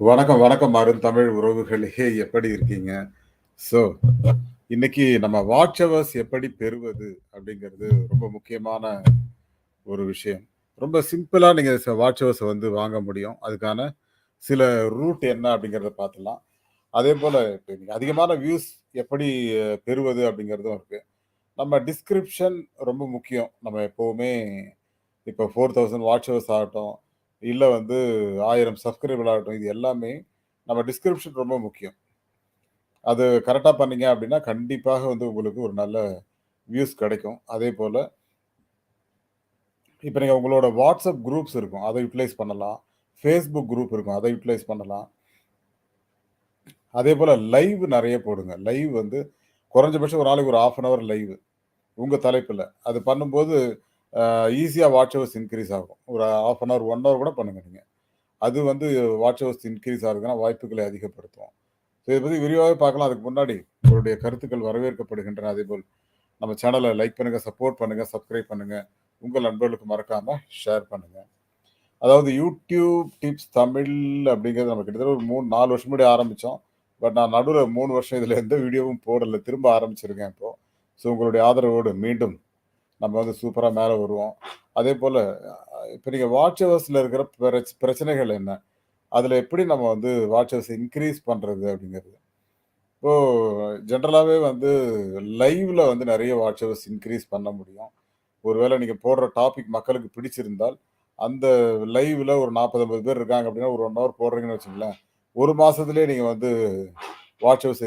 வணக்கம், வணக்கம் அருந்தமிழ் உறவுகளே! எப்படி இருக்கீங்க? ஸோ, இன்னைக்கு நம்ம வாட்ச் ஹவர்ஸ் எப்படி பெறுவது? அப்படிங்கிறது ரொம்ப முக்கியமான ஒரு விஷயம். ரொம்ப சிம்பிளாக நீங்கள் வாட்சவர்ஸை வாட்ச் வந்து வாங்க முடியும். அதுக்கான சில ரூட் என்ன அப்படிங்கிறத பார்த்துலாம் அதே போல் இப்போ இன்னைக்கு அதிகமான வியூஸ் எப்படி பெறுவது அப்படிங்கிறதும் இருக்குது நம்ம டிஸ்கிரிப்ஷன் ரொம்ப முக்கியம். நம்ம எப்போவுமே இப்போ 4000 வாட்ச் ஹவர்ஸ் ஆகட்டும், இல்லை வந்து ஆயிரம் சப்ஸ்கிரைபர் ஆகட்டும், இது எல்லாமே நம்ம டிஸ்கிரிப்ஷன் ரொம்ப முக்கியம். அது கரெக்டாக பண்ணீங்க அப்படின்னா, கண்டிப்பாக வந்து உங்களுக்கு ஒரு நல்ல வியூஸ் கிடைக்கும். அதே போல் இப்போ நீங்கள் உங்களோட வாட்ஸ்அப் குரூப்ஸ் இருக்கும். அதை யூட்டிலைஸ் பண்ணலாம். ஃபேஸ்புக் குரூப் இருக்கும். அதை யூட்டிலைஸ் பண்ணலாம். அதே போல் லைவ் நிறைய போடுங்க. லைவ் வந்து குறைஞ்சபட்சம் ஒரு நாளைக்கு ஒரு 1/2 அன் ஹவர் லைவ். உங்கள் தலைப்பில் அது பண்ணும்போது ஈஸியாக வாட்ச் ஹவர்ஸ் இன்க்ரீஸ் ஆகும். ஒரு 1/2 அன் ஹவர், ஒன் ஹவர் கூட பண்ணுங்க நீங்கள் அது வந்து வாட்ச் ஹவர்ஸ் இன்க்ரீஸ் ஆகுதுன்னா வாய்ப்புகளை அதிகப்படுத்தும். ஸோ இதை பற்றி விரிவாகவே பார்க்கலாம். அதுக்கு முன்னாடி உங்களுடைய கருத்துக்கள் வரவேற்கப்படுகின்றன. அதேபோல் நம்ம சேனலை லைக் பண்ணுங்கள் சப்போர்ட் பண்ணுங்கள் சப்ஸ்கிரைப் பண்ணுங்கள் உங்கள் நண்பர்களுக்கு மறக்காமல் ஷேர் பண்ணுங்கள் அதாவது யூடியூப் டிப்ஸ் தமிழ் அப்படிங்கிறது நம்ம கிட்டத்தட்ட ஒரு 3, 4 வருஷம் முன்னாடி ஆரம்பித்தோம் பட் நான் நடுவில் மூணு வருஷம் இதில் எந்த வீடியோவும் போடலை திரும்ப ஆரம்பிச்சிருக்கேன் இப்போது ஸோ உங்களுடைய ஆதரவோடு மீண்டும் நம்ம வந்து சூப்பராக மேலே வருவோம். அதே போல் இப்போ நீங்கள் வாட்ச் ஹவர்ஸில் இருக்கிற பிரச் பிரச்சனைகள் என்ன? அதில் எப்படி நம்ம வந்து வாட்ச் ஹவர்ஸ் இன்க்ரீஸ் பண்ணுறது அப்படிங்கிறது. இப்போது ஜென்ரலாகவே வந்து லைவில் வந்து நிறைய வாட்ச் ஹவர்ஸ் இன்க்ரீஸ் பண்ண முடியும். ஒருவேளை நீங்கள் போடுற டாபிக் மக்களுக்கு பிடிச்சிருந்தால், அந்த லைவில் ஒரு 40, 50 பேர் இருக்காங்க அப்படின்னா, ஒரு ஒன் ஹவர் போடுறீங்கன்னு வச்சுங்களேன் ஒரு மாதத்துலேயே நீங்கள் வந்து வாட்ச் ஹவர்ஸ்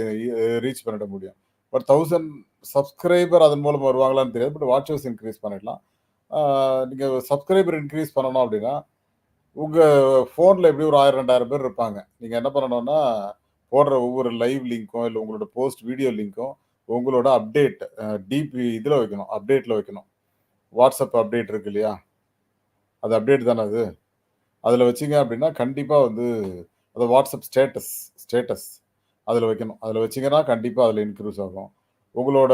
ரீச் பண்ணிட முடியும். பட் 1000 சப்ஸ்கிரைபர் அதன் மூலம் வருவாங்களான்னு தெரியாது. பட் வாட்ச் இன்க்ரீஸ் பண்ணிடலாம். நீங்கள் சப்ஸ்கிரைபர் இன்க்ரீஸ் பண்ணணும் அப்படின்னா, உங்கள் ஃபோனில் எப்படியும் ஒரு 1000, 2000 பேர் இருப்பாங்க. நீங்கள் என்ன பண்ணணும்னா, போடுற ஒவ்வொரு லைவ் லிங்க்கும், இல்லை உங்களோட போஸ்ட் வீடியோ லிங்க்கும் உங்களோட அப்டேட் டிபி இதில் வைக்கணும். அப்டேட்டில் வைக்கணும். வாட்ஸ்அப் அப்டேட் இருக்கு இல்லையா? அது அப்டேட் தானே அது. அதில் வச்சீங்க அப்படின்னா, கண்டிப்பாக வந்து அது வாட்ஸ்அப் ஸ்டேட்டஸ் ஸ்டேட்டஸ் அதில் வைக்கணும். அதில் வச்சீங்கன்னா, கண்டிப்பாக அதில் இன்க்ரீஸ் ஆகும். உங்களோட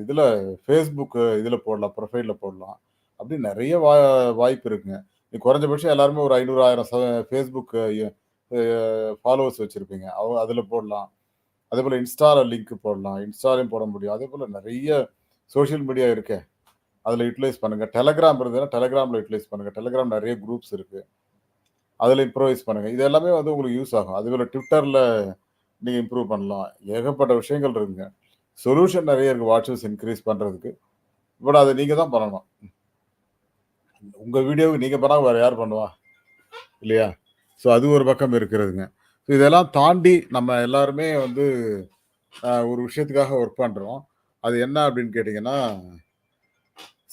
இதில் ஃபேஸ்புக்கு இதில் போடலாம். ப்ரொஃபைலில் போடலாம். அப்படி நிறைய வா வாய்ப்பு இருக்குங்க. நீ குறைஞ்சபட்சம் எல்லாருமே ஒரு ஐநூறு ஆயிரம் ச Facebook ஃபாலோவர்ஸ் வச்சுருப்பீங்க அவ அதில் போடலாம். அதே போல் இன்ஸ்டாவில் லிங்க் போடலாம். இன்ஸ்டாலையும் போட முடியும். அதே போல் நிறைய சோஷியல் மீடியா இருக்கே. அதில் யூட்டிலைஸ் பண்ணுங்க. டெலகிராம் இருந்ததுன்னா, டெலகிராமில் யூட்டிலைஸ் பண்ணுங்கள் டெலகிராம் நிறைய குரூப்ஸ் இருக்குது அதில் இம்ப்ரோவைஸ் பண்ணுங்கள் இது எல்லாமே வந்து உங்களுக்கு யூஸ் ஆகும். அதேபோல ட்விட்டரில் நீங்கள் இம்ப்ரூவ் பண்ணலாம். ஏகப்பட்ட விஷயங்கள் இருக்குங்க. சொல்யூஷன் நிறைய இருக்குது வாட்சஸ் இன்க்ரீஸ் பண்ணுறதுக்கு பட் அதை நீங்கள் தான் பண்ணணும். உங்கள் வீடியோவுக்கு நீங்கள் பண்ணால் வேறு யார் பண்ணுவா? இல்லையா? ஸோ அது ஒரு பக்கம் இருக்கிறதுங்க. ஸோ இதெல்லாம் தாண்டி நம்ம எல்லாருமே வந்து ஒரு விஷயத்துக்காக ஒர்க் பண்ணுறோம் அது என்ன அப்படின்னு கேட்டிங்கன்னா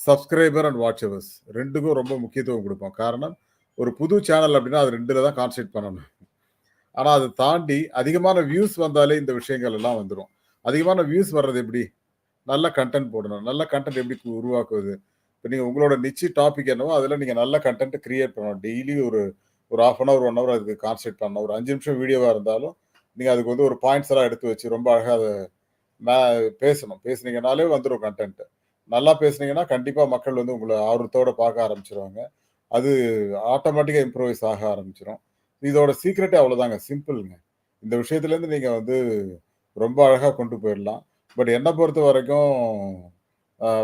சப்ஸ்கிரைபர் அண்ட் வாட்சவர்ஸ் ரெண்டுக்கும் ரொம்ப முக்கியத்துவம் கொடுப்போம் காரணம், ஒரு புது சேனல் அப்படின்னா அது ரெண்டில் தான் கான்சன்ட்ரேட் பண்ணணும். ஆனால் அதை தாண்டி அதிகமான வியூஸ் வந்தாலே இந்த விஷயங்கள் எல்லாம் வந்துடும் அதிகமான வியூஸ் வர்றது எப்படி? நல்ல கண்டென்ட் போடணும். நல்ல கன்டென்ட் எப்படி உருவாக்குவது? இப்போ நீங்கள் உங்களோட நிச்சய டாபிக் என்னவோ, அதில் நீங்கள் நல்ல கண்டென்ட் கிரியேட் பண்ணணும். டெய்லி ஒரு ஒரு 1/2 அன் ஹவர், ஒன் ஹவர் அதுக்கு கான்சன்ட்ரேட் பண்ணணும். ஒரு அஞ்சு நிமிஷம் வீடியோவாக இருந்தாலும், நீங்கள் அதுக்கு வந்து ஒரு பாயிண்ட்ஸ் எல்லாம் எடுத்து வச்சு ரொம்ப அழகாக அதை மே பேசணும். பேசுனீங்கனாலே வந்துடும் கண்டென்ட்டு நல்லா பேசுனீங்கன்னா, கண்டிப்பாக மக்கள் வந்து உங்களை ஆர்வத்தோட பார்க்க ஆரம்பிச்சிருவாங்க அது ஆட்டோமேட்டிக்காக இம்ப்ரூவைஸ் ஆக ஆரம்பிச்சிடும் இதோட சீக்ரெட்டே அவ்வளோதாங்க. சிம்பிள்ங்க. இந்த விஷயத்துலேருந்து நீங்கள் வந்து ரொம்ப அழகாக கொண்டு போயிடலாம். பட் என்னை பொறுத்த வரைக்கும்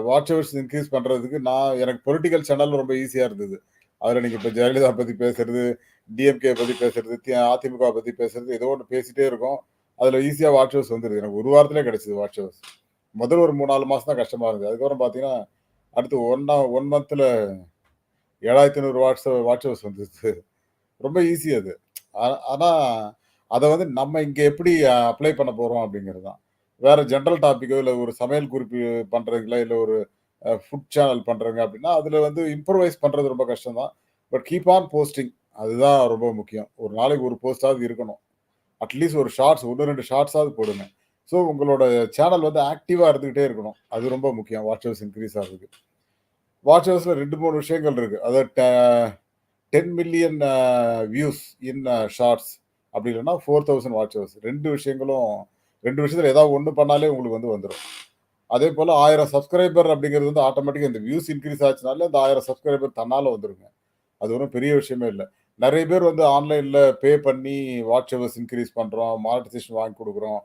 வாட்ச் ஹவர்ஸ் பண்ணுறதுக்கு நான் எனக்கு பொலிட்டிக்கல் சேனல் ரொம்ப ஈஸியாக இருந்தது. அதில் நீங்கள் இப்போ ஜெயலலிதா பற்றி பேசுறது, டிஎம்கே பற்றி பேசுறது, அதிமுக பற்றி பேசுறது, ஏதோ ஒன்று பேசிகிட்டே இருக்கோம். அதில் ஈஸியாக வாட்ச் ஹவர்ஸ் வந்துருது. எனக்கு ஒரு வாரத்திலே கிடச்சிது வாட்சவர்ஸ் முதல் ஒரு மூணு நாலு மாதம் தான் கஷ்டமாக இருந்தது. அதுக்கப்புறம் பார்த்தீங்கன்னா, அடுத்து 1 ஆ 1 மந்த்ல 7500 வாட்ஸ் வாட்ச் ஹவர்ஸ் வந்துருச்சு. ரொம்ப ஈஸி அது. ஆனால் அதை வந்து நம்ம இங்கே எப்படி அப்ளை பண்ண போகிறோம் அப்படிங்கிறது தான். வேறு ஜென்ரல் டாப்பிக்கோ இல்லை ஒரு சமையல் குறிப்பு பண்ணுறதுங்களா இல்லை ஒரு ஃபுட் சேனல் பண்ணுறங்க அப்படின்னா, அதில் வந்து இம்ப்ரூவைஸ் பண்ணுறது ரொம்ப கஷ்டம் தான். But keep on posting. அதுதான் ரொம்ப முக்கியம். ஒரு நாளைக்கு ஒரு போஸ்ட்டாவது இருக்கணும். அட்லீஸ்ட் ஒரு ஷார்ட்ஸ் 1, 2 ஷார்ட்ஸாவது போடுங்க. ஸோ உங்களோட சேனல் வந்து ஆக்டிவாக இருந்துக்கிட்டே இருக்கணும். அது ரொம்ப முக்கியம். வாட்ச் ஹவர்ஸ் இன்க்ரீஸ் ஆகுது வாட்ச் ஹவர்ஸில் ரெண்டு மூணு விஷயங்கள் இருக்குது அதை ten million views in shorts அப்படி இல்லன்னா 4000 வாட்ச் ஹவர்ஸ். ரெண்டு விஷயங்களும் ரெண்டு விஷயத்தில் ஏதாவது ஒன்று பண்ணாலே உங்களுக்கு வந்து வந்துடும் அதே போல் ஆயிரம் சப்ஸ்கிரைபர் அப்படிங்கிறது வந்து ஆட்டோமேட்டிக்காக இந்த வியூஸ் இன்க்ரீஸ் ஆச்சுனாலே அந்த ஆயிரம் சப்ஸ்கிரைபர் தன்னால வந்துருங்க. அது ஒன்றும் பெரிய விஷயமே இல்லை நிறைய பேர் வந்து ஆன்லைனில் பே பண்ணி வாட்ச் ஹவர்ஸ் பண்ணுறோம் பண்றோம், மானிட்டைசேஷன் வாங்கி கொடுக்குறோம்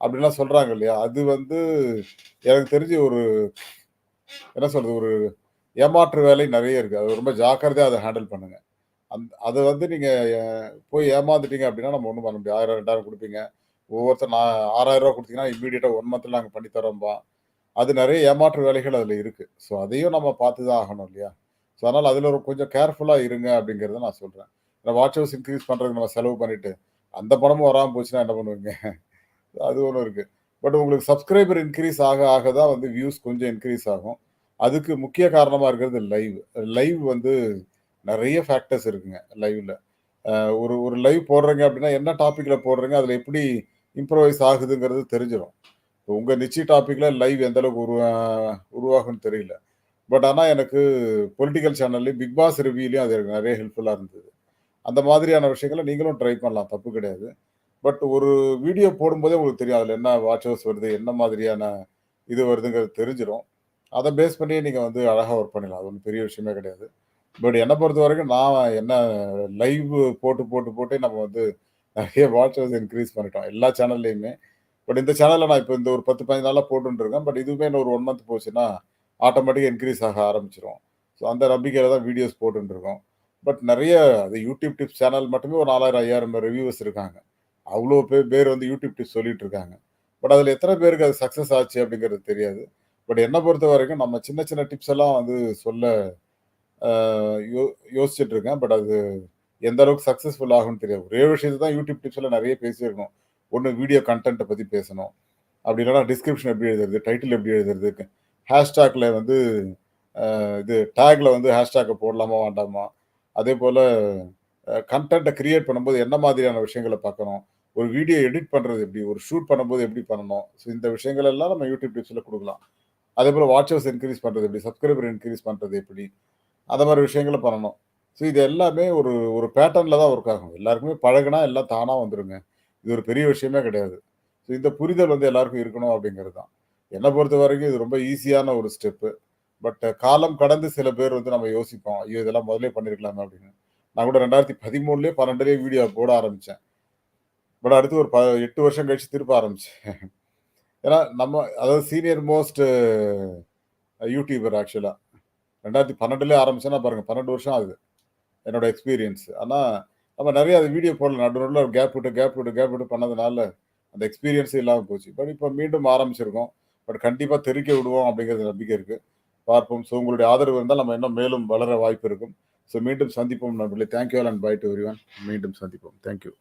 அப்படின்லாம் சொல்கிறாங்க இல்லையா? அது வந்து எனக்கு தெரிஞ்சு ஒரு என்ன சொல்கிறது ஒரு ஏமாற்று வேலை நிறைய இருக்குது அது ரொம்ப ஜாக்கிரதையாக அதை ஹேண்டில் பண்ணுங்கள் அந் அது வந்து நீங்கள் போய் ஏமாந்துட்டீங்க அப்படின்னா, நம்ம ஒன்றும் பண்ண முடியாது. ஆயிரம் ரெண்டாயிரம் கொடுப்பீங்க ஒவ்வொருத்தர் நான் ரூ. 6000 குடுத்தீங்கன்னா, இம்மீடியட்டா 1 மந்த்ல நாங்கள் பண்ணி அது நிறைய ஏமாற்று வேலைகள் அதில் இருக்குது ஸோ அதையும் நம்ம பார்த்து தான் ஆகணும் இல்லையா? ஸோ அதனால் அதில் ஒரு கொஞ்சம் கேர்ஃபுல்லாக இருங்க அப்படிங்கிறத நான் சொல்கிறேன் ஏன்னா வாட்ச் ஹவுஸ் இன்க்ரீஸ் பண்ணுறதுக்கு நம்ம செலவு பண்ணிவிட்டு அந்த பணமும் வராமல் போச்சுன்னா என்ன பண்ணுவீங்க? அது ஒன்றும் இருக்குது பட் உங்களுக்கு சப்ஸ்கிரைபர் இன்க்ரீஸ் ஆக ஆக தான் வந்து வியூஸ் கொஞ்சம் இன்க்ரீஸ் ஆகும். அதுக்கு முக்கிய காரணமாக இருக்கிறது லைவ். லைவ் வந்து நிறைய ஃபேக்டர்ஸ் இருக்குங்க லைவில் ஒரு ஒரு லைவ் போடுறீங்க அப்படின்னா, என்ன டாப்பிக்கில் போடுறீங்க, அதில் எப்படி இம்ப்ரவைஸ் ஆகுதுங்கிறது தெரிஞ்சிடும் உங்கள் நிச்சய டாப்பிக்கில் லைவ் எந்த அளவுக்கு உருவா உருவாகும்னு தெரியல. பட் ஆனால் எனக்கு பொலிட்டிக்கல் சேனல்லையும் பிக் பாஸ் ரிவ்யூலயும் அது எனக்கு நிறைய ஹெல்ப்ஃபுல்லாக இருந்தது. அந்த மாதிரியான விஷயங்கள நீங்களும் ட்ரை பண்ணலாம். தப்பு கிடையாது. பட் ஒரு வீடியோ போடும்போதே உங்களுக்கு தெரியும். அதில் என்ன வாட்ச் வருது, என்ன மாதிரியான இது வருதுங்கிறது தெரிஞ்சிடும் அதை பேஸ் பண்ணியே நீங்கள் வந்து அழகாக ஒர்க் பண்ணிடலாம். அது ஒன்றும் பெரிய விஷயமே கிடையாது. பட் என்னை பொறுத்த வரைக்கும் நான் என்ன லைவ் போட்டு, போட்டு, போட்டே நம்ம வந்து நிறைய வாட்சர்ஸ் இன்க்ரீஸ் பண்ணிட்டோம். எல்லா சேனல்லையுமே பட் இந்த சேனலில் நான் இப்போ இந்த ஒரு பத்து பதினஞ்சு நாளாக போட்டுருக்கேன் பட் இதுவுமே இன்னும் ஒரு ஒன் மந்த் போச்சுன்னா, ஆட்டோமேட்டிக்காக இன்க்ரீஸ் ஆக ஆரம்பிச்சிடும் ஸோ அந்த நம்பிக்கையில் தான் வீடியோஸ் போட்டுருக்கோம் பட் நிறைய அது யூடியூப் டிப்ஸ் சேனல் மட்டுமே ஒரு 4000, 5000 ரிவ்யூவர்ஸ் இருக்காங்க. அவ்வளோ பேர் பேர் வந்து யூடியூப் டிப்ஸ் சொல்லிட்டு இருக்காங்க. பட் அதில் எத்தனை பேருக்கு அது சக்ஸஸ் ஆச்சு அப்படிங்கிறது தெரியாது. பட் என்னை பொறுத்த வரைக்கும் நம்ம சின்ன, சின்ன டிப்ஸ் எல்லாம் வந்து சொல்ல யோ யோசிச்சுட்டு இருக்கேன். பட் அது எந்த அளவுக்கு சக்ஸஸ்ஃபுல் ஆகும்னு தெரியாது. ஒரே விஷயத்தை தான் யூடியூப் டிப்ஸில் நிறைய பேசியிருக்கணும் ஒன்று வீடியோ கண்டென்ட்டை பற்றி பேசணும். அப்படி இல்லைனா டிஸ்கிரிப்ஷன் எப்படி எழுதுறது, டைட்டில் எப்படி எழுதுறது, ஹேஷ்டாகில் வந்து இது டேக்ல வந்து ஹேஷ்டாகை போடலாமா, வேண்டாமா? அதே போல் கண்டென்ட்டை கிரியேட் பண்ணும்போது என்ன மாதிரியான விஷயங்களை பார்க்கணும்? ஒரு வீடியோ எடிட் பண்ணுறது எப்படி? ஒரு ஷூட் பண்ணும்போது எப்படி பண்ணணும்? ஸோ இந்த விஷயங்கள் எல்லாம் நம்ம யூடியூப் டிப்ஸில் கொடுக்கலாம் அதேபோல வாட்ச் வாட்சர்ஸ் இன்க்ரீஸ் பண்ணுறது எப்படி? சப்ஸ்கிரைபர் இன்க்ரீஸ் பண்ணுறது எப்படி? அந்த மாதிரி விஷயங்களை பண்ணணும். ஸோ இது எல்லாமே ஒரு ஒரு பேட்டர்னில் தான் ஒர்க் ஆகும். எல்லாருக்குமே பழகுனா எல்லாம் தானாக வந்துடுங்க இது ஒரு பெரிய விஷயமே கிடையாது. ஸோ இந்த புரிதல் வந்து எல்லாருக்கும் இருக்கணும் அப்படிங்கிறது தான். என்னை பொறுத்த வரைக்கும் இது ரொம்ப ஈஸியான ஒரு ஸ்டெப்பு. பட் காலம் கடந்து சில பேர் வந்து நம்ம யோசிப்போம். ஐயோ! இதெல்லாம் முதலே பண்ணியிருக்கலாமே அப்படின்னு. நான் கூட 2013லயோ, 12லயோ வீடியோ போட ஆரம்பித்தேன் பட் அடுத்து ஒரு ப எட்டு வருஷம் கழிச்சு திருப்ப ஆரம்பித்தேன் ஏன்னா நம்ம அதாவது சீனியர் மோஸ்ட் யூடியூபர் ஆக்சுவலாக ரெண்டாயிரத்தி பன்னெண்டுலேயே ஆரம்பிச்சேன்னா பாருங்கள் பன்னெண்டு வருஷம் ஆகுது. என்னோட எக்ஸ்பீரியன்ஸ். ஆனால் நம்ம நிறைய அது வீடியோ போடல. நடுவில் கேப் விட்டு, கேப் விட்டு, கேப் விட்டு பண்ணதுனால, அந்த எக்ஸ்பீரியன்ஸே இல்லாமல் போச்சு. பட் இப்போ மீண்டும் ஆரம்பிச்சிருக்கோம். பட் கண்டிப்பாக தெரிக்க விடுவோம் அப்படிங்கிறது நம்பிக்கை இருக்குது பார்ப்போம். ஸோ உங்களுடைய ஆதரவு இருந்தால் நம்ம இன்னும் மேலும் வளர வாய்ப்பு இருக்கும். ஸோ மீண்டும் சந்திப்போம் நண்பர்களே. Thank you all and bye to everyone. மீண்டும் சந்திப்போம். Thank you.